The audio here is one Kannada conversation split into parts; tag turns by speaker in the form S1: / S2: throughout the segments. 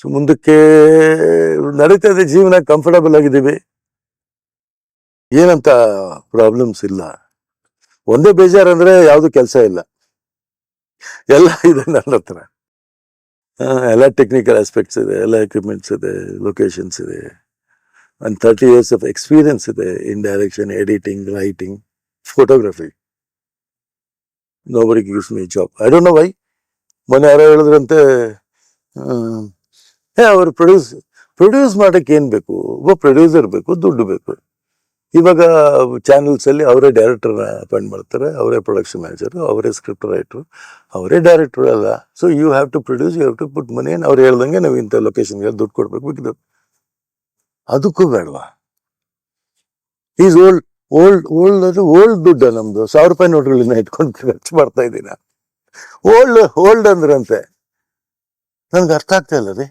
S1: ಸೊ ಮುಂದಕ್ಕೆ ನಡೀತಾ ಇದೆ, ಜೀವನ ಕಂಫರ್ಟಬಲ್ ಆಗಿದ್ದೀವಿ. ಏನಂತ ಪ್ರಾಬ್ಲಮ್ಸ್ ಇಲ್ಲ. ಒಂದೇ ಬೇಜಾರಂದ್ರೆ ಯಾವುದು ಕೆಲಸ ಇಲ್ಲ. ಎಲ್ಲ ಇದೆ ನನ್ನ ಹತ್ರ. ಎಲ್ಲ ಟೆಕ್ನಿಕಲ್ ಆಸ್ಪೆಕ್ಟ್ಸ್ ಇದೆ, ಎಲ್ಲ ಎಕ್ವಿಪ್ಮೆಂಟ್ಸ್ ಇದೆ ಲೊಕೇಶನ್ಸ್ ಇದೆ. ಒಂದು ತರ್ಟಿ ಇಯರ್ಸ್ ಆಫ್ ಎಕ್ಸ್ಪೀರಿಯನ್ಸ್ ಇದೆ in direction editing writing photography nobody gives me job I don't know why ಮೊನ್ನೆ ಯಾರೋ ಹೇಳಿದ್ರಂತೆ ಅವರು ಪ್ರೊಡ್ಯೂಸ್ ಪ್ರೊಡ್ಯೂಸ್ ಮಾಡಕ್ಕೆ ಏನ್ ಬೇಕು? ಒಬ್ಬ ಪ್ರೊಡ್ಯೂಸರ್ ಬೇಕು, ದುಡ್ಡು ಬೇಕು. ಇವಾಗ ಚಾನೆಲ್ಸ್ ಅಲ್ಲಿ ಅವರೇ ಡೈರೆಕ್ಟರ್ ಅಪಾಯಿಂಟ್ ಮಾಡ್ತಾರೆ, ಅವರೇ ಪ್ರೊಡಕ್ಷನ್ ಮ್ಯಾನೇಜರ್ ಅವರೇ ಸ್ಕ್ರಿಪ್ಟ್ ರೈಟರ್ ಅವರೇ ಡೈರೆಕ್ಟರ್ ಅಲ್ಲ. So you have to produce you have to put money ಅವ್ರು ಹೇಳ್ದಂಗೆ ನಾವು ಇಂಥ ಲೊಕೇಶನ್ಗೆ ದುಡ್ಡು ಕೊಡ್ಬೇಕು ಬೇಕಿದ್ದು ಅದಕ್ಕೂ ಬೇಡವಾ? ಈಸ್ ಓಲ್ಡ್ ಓಲ್ಡ್ ಓಲ್ಡ್ ಅದು ಓಲ್ಡ್ ದುಡ್ಡ ನಮ್ದು. ಸಾವಿರ ರೂಪಾಯಿ ನೋಟ್ಗಳನ್ನ ಇಟ್ಕೊಂಡು ಖರ್ಚು ಮಾಡ್ತಾ ಇದ್ದೀನ? ಓಲ್ಡ್ ಓಲ್ಡ್ ಅಂದ್ರಂತೆ. ನನ್ಗೆ ಅರ್ಥ ಆಗ್ತಾ ಇಲ್ಲ ರೀ.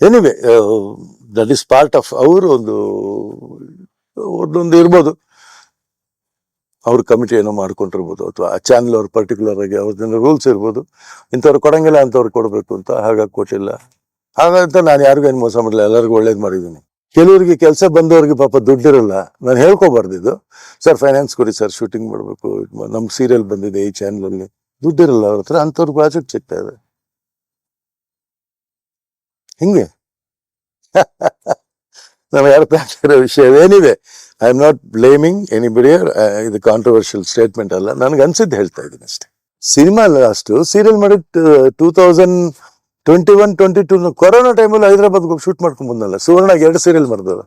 S1: Anyway that is part of ಅವರು ಒಂದು, ಒಂದೊಂದು ಇರ್ಬೋದು. ಅವ್ರ ಕಮಿಟಿ ಏನೋ ಮಾಡ್ಕೊಂಡಿರ್ಬೋದು, ಅಥವಾ ಆ ಚಾನಲ್ ಅವ್ರ ಪರ್ಟಿಕ್ಯುಲರ್ ಆಗಿ ಅವ್ರದ್ದು ರೂಲ್ಸ್ ಇರ್ಬೋದು. ಇಂಥವ್ರು ಕೊಡಂಗಿಲ್ಲ ಅಂತವ್ರು ಕೊಡಬೇಕು ಅಂತ ಹಾಗಾಗಿ ಕೊಟ್ಟಿಲ್ಲ ಹಾಗಂತ ನಾನು ಯಾರಿಗೂ ಏನು ಮೋಸ ಮಾಡಲಿಲ್ಲ, ಎಲ್ಲರಿಗೂ ಒಳ್ಳೇದು ಮಾಡಿದ್ದೀನಿ. ಕೆಲವರಿಗೆ ಕೆಲಸ ಬಂದವರಿಗೆ ಪಾಪ ದುಡ್ಡಿರಲ್ಲ, ನಾನು ಹೇಳ್ಕೊಬಾರ್ದಿದ್ದು ಸರ್ ಫೈನಾನ್ಸ್ ಕೊಡಿ ಸರ್ ಶೂಟಿಂಗ್ ಮಾಡಬೇಕು. ನಮ್ಮ ಸೀರಿಯಲ್ ಬಂದಿದೆ ಈ ಚಾನಲಲ್ಲಿ ದುಡ್ಡಿರಲ್ಲ ಅವ್ರ ಹತ್ರ ಅಂಥವ್ರು ಪ್ರಾಜೆಕ್ಟ್ ಸಿಗ್ತಾ ಇದೆ. ಹಿಂಗೆ? ನಾನು ಯಾರು ಇರೋ ವಿಷಯ ಏನಿದೆ I am not blaming anybody ಇದು ಕಾಂಟ್ರವರ್ಷಿಯಲ್ ಸ್ಟೇಟ್ಮೆಂಟ್ ಅಲ್ಲ. ನನಗೆ ಅನ್ಸಿದ್ದು ಹೇಳ್ತಾ ಇದ್ದೀನಿ ಅಷ್ಟೇ. ಸಿನಿಮಾ ಲಾಸ್ಟ್ ಸೀರಿಯಲ್ ಮಾಡಿ two thousand twenty one twenty two corona ಟೈಮಲ್ಲಿ ಹೈದರಾಬಾದ್ಗೆ ಹೋಗಿ ಶೂಟ್ ಮಾಡ್ಕೊಂಡು ಬಂದಲ್ಲ ಸುವರ್ಣ ಎರಡು ಸೀರಿಯಲ್ ಮಾಡಿದಲ್ಲ.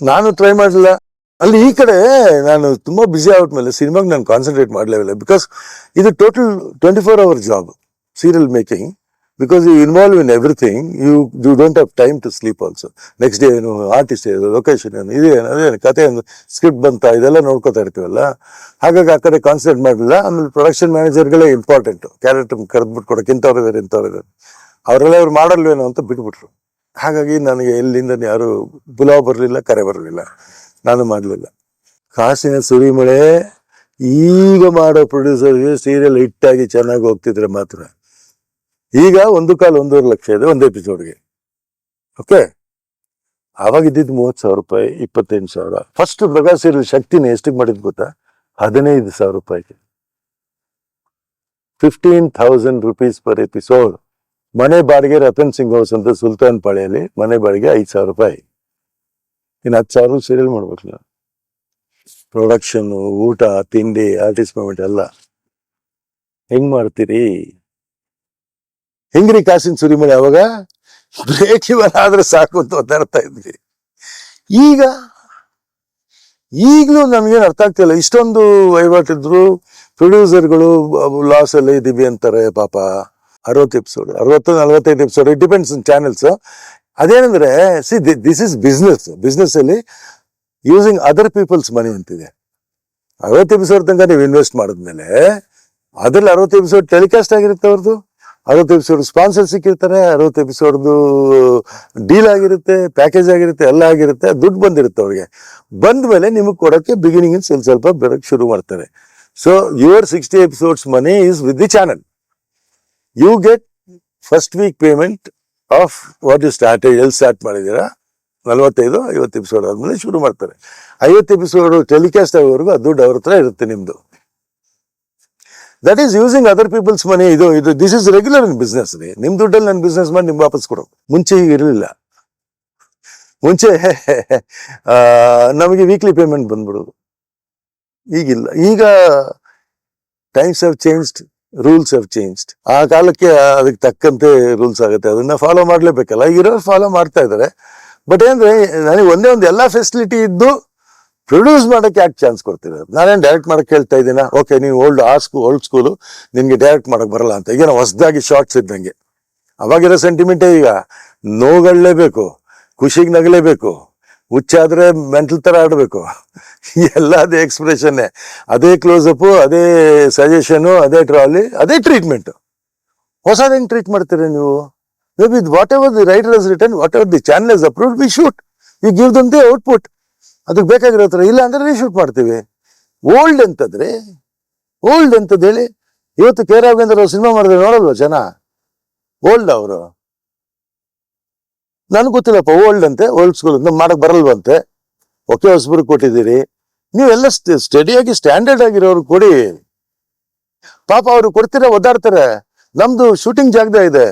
S1: ನಾನು ಟ್ರೈ ಮಾಡಲಿಲ್ಲ. ಅಲ್ಲಿ ಈ ಕಡೆ ನಾನು ತುಂಬ ಬ್ಯುಸಿ ಮೇಲೆ ಸಿನಿಮಾಗೆ ನಾನು ಕಾನ್ಸಂಟ್ರೇಟ್ ಮಾಡಲೇವಿಲ್ಲ ಬಿಕಾಸ್ ಇದು total twenty four hour job serial making because you involve in everything you you don't have time to sleep also next day ಏನು ಆರ್ಟಿಸ್ಟ್ ಏನು ಲೊಕೇಶನ್ ಏನು ಇದೇನು ಅದೇನು ಕತೆ ಏನು ಸ್ಕ್ರಿಪ್ಟ್ ಬಂತ, ಇದೆಲ್ಲ ನೋಡ್ಕೋತಾ ಇರ್ತೀವಲ್ಲ? ಹಾಗಾಗಿ ಆ ಕಡೆ ಕಾನ್ಸಂಟ್ರೇಟ್ ಮಾಡಲಿಲ್ಲ, ಆಮೇಲೆ ಪ್ರೊಡಕ್ಷನ್ ಮ್ಯಾನೇಜರ್ಗಳೇ ಇಂಪಾರ್ಟೆಂಟು ಕ್ಯಾರೆಕ್ಟರ್ ಕರೆದ್ಬಿಟ್ಟು ಕೊಡಕ್ಕೆ ಇಂಥವ್ರು ಇದಾರೆ ಇಂಥವ್ರು ಇದಾರೆ. ಅವರೆಲ್ಲ ಇವ್ರು ಮಾಡಲ್ವೇನೋ ಅಂತ ಬಿಟ್ಬಿಟ್ರು. ಹಾಗಾಗಿ ನನಗೆ ಎಲ್ಲಿಂದ ಯಾರು ಬುಲಾವ್ ಬರಲಿಲ್ಲ, ಕರೆ ಬರಲಿಲ್ಲ. ನಾನು ಮಾಡಲಿಲ್ಲ. ಕಾಸಿನ ಸುರಿಮಳೆ, ಈಗ ಮಾಡೋ ಪ್ರೊಡ್ಯೂಸರ್ಗೆ ಸೀರಿಯಲ್ ಹಿಟ್ಟಾಗಿ ಚೆನ್ನಾಗಿ ಹೋಗ್ತಿದ್ರೆ ಮಾತ್ರ. ಈಗ ಒಂದು ಕಾಲು ಒಂದೂವರೆ ಲಕ್ಷ ಇದೆ, ಒಂದು ಎಪಿಸೋಡ್ಗೆ ಓಕೆ ಆವಾಗ ಇದ್ದಿದ್ದು ಮೂವತ್ತು ಸಾವಿರ ರೂಪಾಯಿ, ಇಪ್ಪತ್ತೆಂಟು ಸಾವಿರ. ಫಸ್ಟ್ ಪ್ರಕಾಶ್ ಸೀರಿಯಲ್ ಶಕ್ತಿನ ಎಷ್ಟಕ್ಕೆ ಮಾಡಿದ್ ಗೊತ್ತಾ? ಹದಿನೈದು ಸಾವಿರ ರೂಪಾಯಿಗೆ. Fifteen thousand rupees per episode ಮನೆ ಬಾಡಿಗೆ ರತನ್ ಸಿಂಗ್ ಹೌಸ್ ಅಂತ ಸುಲ್ತಾನ್ ಪಾಳೆಯಲ್ಲಿ ಮನೆ ಬಾಡಿಗೆ ಐದು ಸಾವಿರ ರೂಪಾಯಿ. ಇನ್ನು ಹತ್ತು ಸಾವಿರ ಸೀರಿಯಲ್ ಮಾಡ್ಬೇಕು ನಾವು. ಪ್ರೊಡಕ್ಷನ್ ಊಟ, ತಿಂಡಿ ಆರ್ಟಿಸ್ಟ್ ಮೂಮೆಂಟ್ ಎಲ್ಲ. ಹೆಂಗ್ ಮಾಡ್ತೀರಿ? ಹೆಂಗ್ರಿ ಕಾಸಿನ ಸುರಿಮಳೆ ಅವಾಗ? ಬ್ರೇಕ್ ಇವನ್ ಆದ್ರೆ ಸಾಕು ಅಂತ ಒದ್ದಾಡ್ತಾ ಇದ್ವಿ ಈಗ, ಈಗಲೂ ನಮ್ಗೇನು ಅರ್ಥ ಆಗ್ತಿಲ್ಲ ಇಷ್ಟೊಂದು ವಹಿವಾಟಿದ್ರು ಪ್ರೊಡ್ಯೂಸರ್ಗಳು ಲಾಸ್ ಅಲ್ಲಿ ಇದೀವಿ ಅಂತಾರೆ ಪಾಪ. ಅರವತ್ತು ಎಪಿಸೋಡ್ ಅರವತ್ತು, ನಲವತ್ತೈದು ಎಪಿಸೋಡ್ ಇಟ್ ಡಿಪೆಂಡ್ಸ್ ಚಾನೆಲ್ಸ್ ಅದೇನಂದ್ರೆ see this is business business ಅಲ್ಲಿ ಯೂಸಿಂಗ್ ಅದರ್ ಪೀಪಲ್ಸ್ ಮನಿ ಅಂತಿದೆ. ಅರವತ್ತು ಎಪಿಸೋಡ್ ತನಕ ನೀವು ಇನ್ವೆಸ್ಟ್ ಮಾಡಿದ್ಮೇಲೆ, ಅದ್ರಲ್ಲಿ ಅರವತ್ತು ಎಪಿಸೋಡ್ ಟೆಲಿಕಾಸ್ಟ್ ಆಗಿರುತ್ತೆ ಅವ್ರದ್ದು ಅರವತ್ತು ಎಪಿಸೋಡ್ ಸ್ಪಾನ್ಸರ್ ಸಿಕ್ಕಿರ್ತಾರೆ, ಅರವತ್ತು ಎಪಿಸೋಡ್ದು ಡೀಲ್ ಆಗಿರುತ್ತೆ ಪ್ಯಾಕೇಜ್ ಆಗಿರುತ್ತೆ, ಎಲ್ಲ ಆಗಿರುತ್ತೆ, ದುಡ್ಡು ಬಂದಿರುತ್ತೆ ಅವ್ರಿಗೆ. ಬಂದ ಮೇಲೆ ನಿಮಗೆ ಕೊಡೋಕ್ಕೆ ಬಿಗಿನಿಂಗ್ ಸ್ವಲ್ಪ ಸ್ವಲ್ಪ ಬರೋಕ್ಕೆ ಶುರು ಮಾಡ್ತಾರೆ. So your sixty episodes money is with the channel you get first week payment of what you start ಎಲ್ಲಿ ಸ್ಟಾರ್ಟ್ ಮಾಡಿದ್ದೀರಾ? ನಲವತ್ತೈದು, ಐವತ್ತು ಎಪಿಸೋಡ್ ಆದ್ಮೇಲೆ ಶುರು ಮಾಡ್ತಾರೆ. ಐವತ್ತು ಎಪಿಸೋಡ್ ಟೆಲಿಕಾಸ್ಟ್ ಆಗೋವರೆಗೂ ಆ ದುಡ್ಡು ಅವ್ರ ಹತ್ರ ಇರುತ್ತೆ ನಿಮ್ದು. That is using other peoples money ಇದು ಇದು this is regular in business ರೀ. ನಿಮ್ ದುಡ್ಡಲ್ಲಿ ನನ್ನ ಬಿಸ್ನೆಸ್ ಮಾಡಿ ನಿಮ್ಗೆ ವಾಪಸ್ ಕೊಡೋ. ಮುಂಚೆ ಈಗ ಇರಲಿಲ್ಲ. ಮುಂಚೆ ನಮಗೆ ವೀಕ್ಲಿ ಪೇಮೆಂಟ್ ಬಂದ್ಬಿಡೋದು. ಈಗಿಲ್ಲ. ಈಗ times have changed rules have changed ಆ ಕಾಲಕ್ಕೆ ಅದಕ್ಕೆ ತಕ್ಕಂತೆ ರೂಲ್ಸ್ ಆಗುತ್ತೆ. ಅದನ್ನ ಫಾಲೋ ಮಾಡಲೇಬೇಕಲ್ಲ. ಇರೋರು ಫಾಲೋ ಮಾಡ್ತಾ ಇದ್ದಾರೆ. ಬಟ್ ಏನಂದ್ರೆ ನನಗೆ ಒಂದೇ ಒಂದು ಎಲ್ಲ ಫೆಸಿಲಿಟಿ ಇದ್ದು ಪ್ರೊಡ್ಯೂಸ್ ಮಾಡಕ್ಕೆ ಯಾಕೆ ಚಾನ್ಸ್ ಕೊಡ್ತೀರ? ನಾನೇನು ಡೈರೆಕ್ಟ್ ಮಾಡೋಕೆ ಹೇಳ್ತಾ ಇದ್ದೀನ? ಓಕೆ ನೀವು ಓಲ್ಡ್ ಆ ಸ್ಕೂಲ್ ಓಲ್ಡ್ ಸ್ಕೂಲು ನಿಮಗೆ ಡೈರೆಕ್ಟ್ ಮಾಡೋಕೆ ಬರಲ್ಲ ಅಂತ. ಈಗ ಹೊಸದಾಗಿ ಶಾರ್ಟ್ಸ್ ಇದ್ದಂಗೆ. ಅವಾಗಿರೋ ಸೆಂಟಿಮೆಂಟೇ ಈಗ? ನೋಗಳಲೇಬೇಕು ಖುಷಿಗೆ ನಗಲೇಬೇಕು ಹುಚ್ಚಾದರೆ ಮೆಂಟಲ್ ಥರ ಆಡಬೇಕು. ಎಲ್ಲ ಅದೇ ಎಕ್ಸ್ಪ್ರೆಷನ್ನೇ ಅದೇ ಕ್ಲೋಸಪ್ಪು ಅದೇ ಸಜೆಷನು ಅದೇ ಟ್ರಾಲಿ ಅದೇ ಟ್ರೀಟ್ಮೆಂಟು ಹೊಸದೇನು ಹೆಂಗ್ ಟ್ರೀಟ್ ಮಾಡ್ತೀರಾ ನೀವು? Maybe whatever the writer is return whatever the channel is approved be shoot you give them the output ಅದಕ್ಕೆ ಬೇಕಾಗಿರೋ ಥರ ಇಲ್ಲ ಅಂದ್ರೆ ರೀಶೂಟ್ ಮಾಡ್ತೀವಿ. ಓಲ್ಡ್ ಅಂತಂದ್ರೆ ಓಲ್ಡ್ ಅಂತದ್ ಹೇಳಿ? ಇವತ್ತು ಕೆ. ರಾಘವೇಂದ್ರ ಅವ್ರು ಸಿನಿಮಾ ಮಾಡಿದ್ರೆ ನೋಡಲ್ವ ಜನ? ಓಲ್ಡ್ ಅವರು. ನನ್ಗೆ ಗೊತ್ತಿಲ್ಲಪ್ಪ ಓಲ್ಡ್ ಅಂತೆ ಓಲ್ಡ್ ಸ್ಕೂಲ್ ಅಂತ ಮಾಡಕ್ ಬರಲ್ವಂತೆ ಓಕೆ, ಹೊಸಬರು ಕೊಟ್ಟಿದ್ದೀರಿ. ನೀವೆಲ್ಲ ಸ್ಟಡಿಯಾಗಿ ಸ್ಟ್ಯಾಂಡರ್ಡ್ ಆಗಿರೋರು ಕೊಡಿ. ಪಾಪ ಅವ್ರು ಕೊಡ್ತೀರಾ ಒದ್ದಾಡ್ತಾರೆ. ನಮ್ದು ಶೂಟಿಂಗ್ ಜಾಗದ ಇದೆ.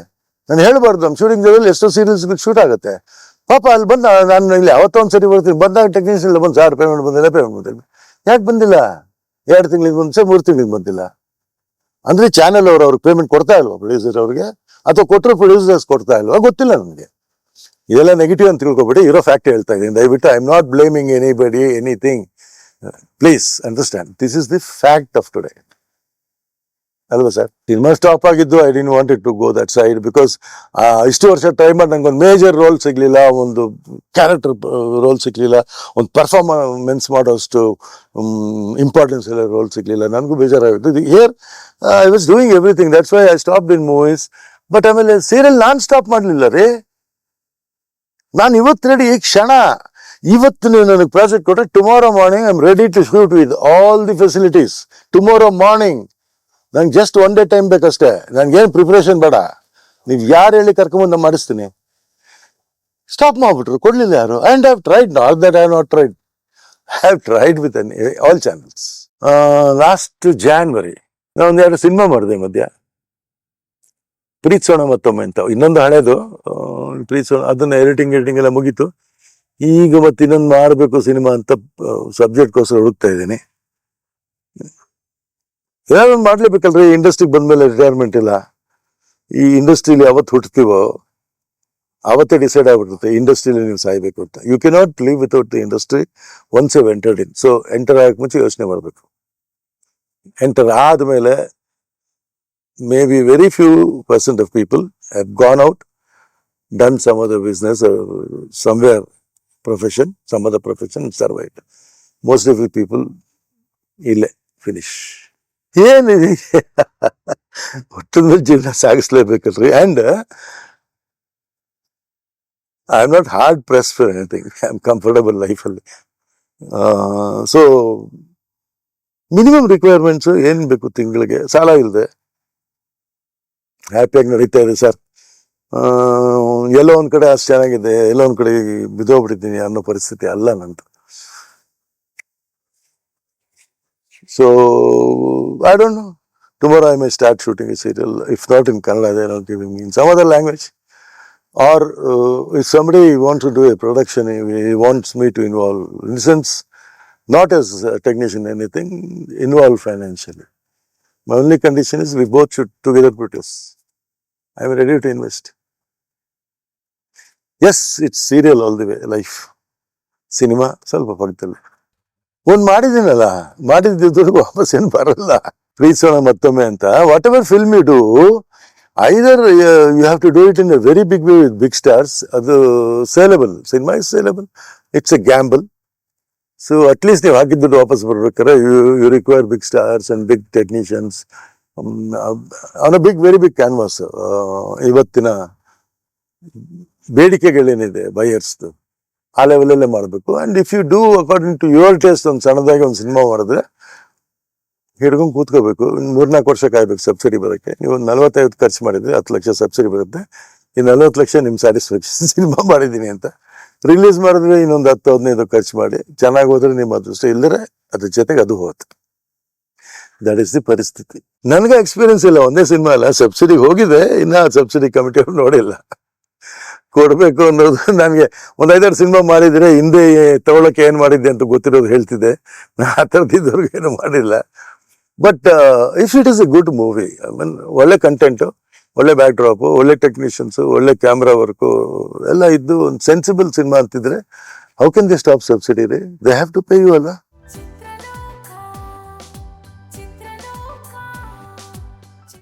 S1: ನಾನು ಹೇಳ್ಬಾರ್ದು, ನಮ್ಮ ಶೂಟಿಂಗ್ ಜಾಗದಲ್ಲಿ ಎಷ್ಟೋ ಸೀರಿಯಲ್ಸ್ ಶೂಟ್ ಆಗುತ್ತೆ. ಪಾಪ ಅಲ್ಲಿ ಬಂದ, ನಾನು ಇಲ್ಲಿ ಯಾವತ್ತೊಂದ್ಸರಿ ಬರ್ತೀನಿ. ಬಂದಾಗ ಟೆಕ್ನಿಷಿಯನ್ ಬಂದು ಸಾವಿರ ಪೇಮೆಂಟ್ ಬಂದಿಲ್ಲ ಪೇಮೆಂಟ್ ಬಂದಿಲ್ಲ. ಯಾಕೆ ಬಂದಿಲ್ಲ? ಎರಡು ತಿಂಗಳಿಗೆ ಮುಂಚೆ ಮೂರು ತಿಂಗಳಿಗೆ ಬಂದಿಲ್ಲ. ಅಂದ್ರೆ ಚಾನೆಲ್ ಅವರು ಅವ್ರಿಗೆ ಪೇಮೆಂಟ್ ಕೊಡ್ತಾ ಇಲ್ವಾ ಪ್ರೊಡ್ಯೂಸರ್ ಅವ್ರಿಗೆ? ಅಥವಾ ಕೊಟ್ಟರು ಪ್ರೊಡ್ಯೂಸರ್ಸ್ ಕೊಡ್ತಾ ಇಲ್ವಾ? ಗೊತ್ತಿಲ್ಲ ನನಗೆ ಇದೆಲ್ಲ ನೆಗೆಟಿವ್ ಅಂತ ತಿಳ್ಕೊಬೇಡಿ ಇರೋ ಫ್ಯಾಕ್ಟ್ ಹೇಳ್ತಾ ಇದ್ದೀನಿ. ದಯವಿಟ್ಟು I am not blaming anybody anything please understand this is the fact of today ಅಲ್ವಾ ಸರ್? ಸಿನಿಮಾ ಸ್ಟಾಪ್ ಆಗಿದ್ದು I didn't wanted to go that side because ಇಷ್ಟು ವರ್ಷ ಟ್ರೈ ಮಾಡಿ ನಂಗೆ ಒಂದು ಮೇಜರ್ ರೋಲ್ ಸಿಗ್ಲಿಲ್ಲ, ಒಂದು ಕ್ಯಾರೆಕ್ಟರ್ ರೋಲ್ ಸಿಗ್ಲಿಲ್ಲ, ಒಂದು ಪರ್ಫಾರ್ಮೆನ್ಸ್ ಮಾಡೋಷ್ಟು ಇಂಪಾರ್ಟೆನ್ಸ್ ಎಲ್ಲ ರೋಲ್ ಸಿಗ್ಲಿಲ್ಲ. ನನಗೂ ಬೇಜಾರಾಗಿತ್ತು. Here I was doing everything that's why I stop in movies but ಆಮೇಲೆ ಸೀರಿಯಲ್ ನಾನ್ ಸ್ಟಾಪ್ ಮಾಡಲಿಲ್ಲ ರೀ. ನಾನು ಇವತ್ತು ರೆಡಿ ಈ ಕ್ಷಣ, ಇವತ್ತು ನೀವು ನನಗೆ ಪ್ರಾಜೆಕ್ಟ್ ಕೊಟ್ಟರೆ tomorrow morning I am ready to shoot with all the facilities tomorrow morning ನಂಗೆ ಜಸ್ಟ್ ಒನ್ ಡೇ ಟೈಮ್ ಬೇಕಷ್ಟೇ. ನನಗೇನು ಪ್ರಿಪ್ರೇಷನ್ ಬೇಡ. ನೀವು ಯಾರು ಹೇಳಿ ಕರ್ಕೊಂಬಂದು ಮಾಡಿಸ್ತೀನಿ. ಸ್ಟಾಪ್ ಮಾಡ್ಬಿಟ್ರು, ಕೊಡಲಿಲ್ಲ ಯಾರು? And have tried not that I not tried have tried with all channels last January ನಾನು ಒಂದೆರಡು ಸಿನಿಮಾ ಮಾಡಿದೆ ಮಧ್ಯ. ಪ್ರೀತ್ಸೋಣ ಮತ್ತೊಮ್ಮೆ ಅಂತ. ಇನ್ನೊಂದು ಹಳೆಯದು ಪ್ರೀತ್ಸೋಣ ಅದನ್ನ ಎಡಿಟಿಂಗ್ ಎಡಿಟಿಂಗ್ ಎಲ್ಲ ಮುಗೀತು. ಈಗ ಮತ್ತೆ ಇನ್ನೊಂದು ಮಾಡಬೇಕು ಸಿನಿಮಾ ಅಂತ ಸಬ್ಜೆಕ್ಟ್ಗೋಸ್ಕರ ಹುಡುಕ್ತಾ ಇದ್ದೀನಿ. ಏನಾದ್ರು ಮಾಡ್ಲೇಬೇಕಲ್ರಿ? ಇಂಡಸ್ಟ್ರಿಗೆ ಬಂದ್ಮೇಲೆ ರಿಟೈರ್ಮೆಂಟ್ ಇಲ್ಲ. ಈ ಇಂಡಸ್ಟ್ರಿಲಿ ಯಾವತ್ತು ಹುಟ್ಟುತ್ತೀವೋ ಅವತ್ತೇ ಡಿಸೈಡ್ ಆಗ್ಬಿಡುತ್ತೆ ಇಂಡಸ್ಟ್ರಿಲಿ ನೀವು ಸಾಯ್ಬೇಕು ಅಂತ. You cannot live without the industry once you entered in so enter ಆಗಕ್ಕೆ ಮುಂಚೆ ಯೋಚನೆ ಮಾಡಬೇಕು. ಎಂಟರ್ ಆದಮೇಲೆ maybe very few percent of people have gone out done some other business somewhere profession some other profession survived most of you people ಇಲ್ಲೇ ಫಿನಿಶ್ ಏನಿದೆ ಒಟ್ಟೊಂದು ಜೀವನ ಸಾಗಿಸ್ಲೇಬೇಕಲ್ರಿ? And I am not hard press for anything I am comfortable ಲೈಫಲ್ಲಿ ಸೊ ಮಿನಿಮಮ್ ರಿಕ್ವೈರ್ಮೆಂಟ್ಸ್ ಏನು ಬೇಕು ತಿಂಗಳಿಗೆ? ಸಾಲ ಇಲ್ಲದೆ ಹ್ಯಾಪಿಯಾಗಿ ನಡೀತಾ ಇದೆ ಸರ್ ಎಲ್ಲೋ ಒಂದು ಕಡೆ ಅಷ್ಟು ಚೆನ್ನಾಗಿದೆ, ಎಲ್ಲೋ ಒಂದು ಕಡೆ ಬಿದ್ದೋಗ್ಬಿಟ್ಟಿದ್ದೀನಿ ಅನ್ನೋ ಪರಿಸ್ಥಿತಿ ಅಲ್ಲ ನಂದು so I don't know tomorrow I my start shooting a serial if not in Kannada they not giving in some other language or if somebody wants to do a production he he wants me to involve in the sense not as a technician anything involved financially my only condition is we both should together produce i am ready to invest yes it's serial all the way life cinema ಸ್ವಲ್ಪ ಪಕ್ಕದಲ್ಲಿ ಒಂದ್ ಮಾಡಿದ್ದೀನಲ್ಲ ಮಾಡಿದ ದುಡ್ಡು ವಾಪಸ್ ಏನು ಬರಲ್ಲ. ಪ್ರೀತಿಸೋಣ ಮತ್ತೊಮ್ಮೆ ಅಂತ. Whatever film you do either you have to do it in a very big way with big stars ಅದು saleable cinema is saleable it's a gamble so at least ನೀವು ಹಾಕಿದ್ದು ವಾಪಸ್ ಬರ್ಬೇಕಾದ್ರೆ you you require big stars and big technicians on a big very big canvas ಇವತ್ತಿನ ಬೇಡಿಕೆಗಳೇನಿದೆ ಬಯರ್ಸ್ದು ಆ ಲೆವೆಲಲ್ಲೇ ಮಾಡಬೇಕು. And if you do according to your taste ಒಂದು ಸಣ್ಣದಾಗಿ ಒಂದು ಸಿನಿಮಾ ಮಾಡಿದ್ರೆ, ಹಿಡ್ಕೊಂಡು ಕೂತ್ಕೋಬೇಕು. ಮೂರ್ನಾಲ್ಕು ವರ್ಷ ಕಾಯ್ಬೇಕು ಸಬ್ಸಿಡಿ ಬರೋಕ್ಕೆ. ನೀವು ಒಂದು ನಲ್ವತ್ತೈವತ್ತು ಖರ್ಚು ಮಾಡಿದ್ರೆ ಹತ್ತು ಲಕ್ಷ ಸಬ್ಸಿಡಿ ಬರುತ್ತೆ. ಈ ನಲ್ವತ್ತು ಲಕ್ಷ ನಿಮ್ಮ ಸ್ಯಾಟಿಸ್ಫ್ಯಾಕ್ಷನ್ ಸಿನಿಮಾ ಮಾಡಿದ್ದೀನಿ ಅಂತ. ರಿಲೀಸ್ ಮಾಡಿದ್ರೆ ಇನ್ನೊಂದು ಹತ್ತು, ಹದಿನೈದು ಖರ್ಚು ಮಾಡಿ, ಚೆನ್ನಾಗಿ ಹೋದ್ರೆ ನಿಮ್ಮ ಅದೃಷ್ಟ. ಇಲ್ಲದ್ರೆ ಅದ್ರ ಜೊತೆಗೆ ಅದು ಹೋಗುತ್ತೆ. ದಟ್ ಇಸ್ ದಿ ಪರಿಸ್ಥಿತಿ. ನನಗೆ ಎಕ್ಸ್ಪೀರಿಯನ್ಸ್ ಇಲ್ಲ. ಒಂದೇ ಸಿನಿಮಾ ಅಲ್ಲ. ಸಬ್ಸಿಡಿಗೆ ಹೋಗಿದೆ. ಇನ್ನ ಸಬ್ಸಿಡಿ ಕಮಿಟಿ ನೋಡಿಲ್ಲ. ಕೊಡ್ಬೇಕು ಅನ್ನೋದು ನನಗೆ ಒಂದು ಐದಾರು ಸಿನಿಮಾ ಮಾಡಿದರೆ ಹಿಂದೆ ತಗೊಳಕ್ಕೆ ಏನು ಮಾಡಿದ್ದೆ ಅಂತ ಗೊತ್ತಿರೋದು ಹೇಳ್ತಿದ್ದೆ. ನಾ ಆ ಥರದ್ದಿದ್ದವ್ರಿಗೆ ಏನು ಮಾಡಿಲ್ಲ. But if it is a good movie I mean ಒಳ್ಳೆ ಕಂಟೆಂಟು ಒಳ್ಳೆ ಬ್ಯಾಕ್ ಡ್ರಾಪು ಒಳ್ಳೆ ಟೆಕ್ನಿಷಿಯನ್ಸು ಒಳ್ಳೆ ಕ್ಯಾಮ್ರಾ ವರ್ಕು ಎಲ್ಲ ಇದ್ದು ಒಂದು ಸೆನ್ಸಿಬಲ್ ಸಿನಿಮಾ ಅಂತಿದ್ರೆ how can the stop subsidy ರೀ? They have to pay you ಅಲ್ಲ?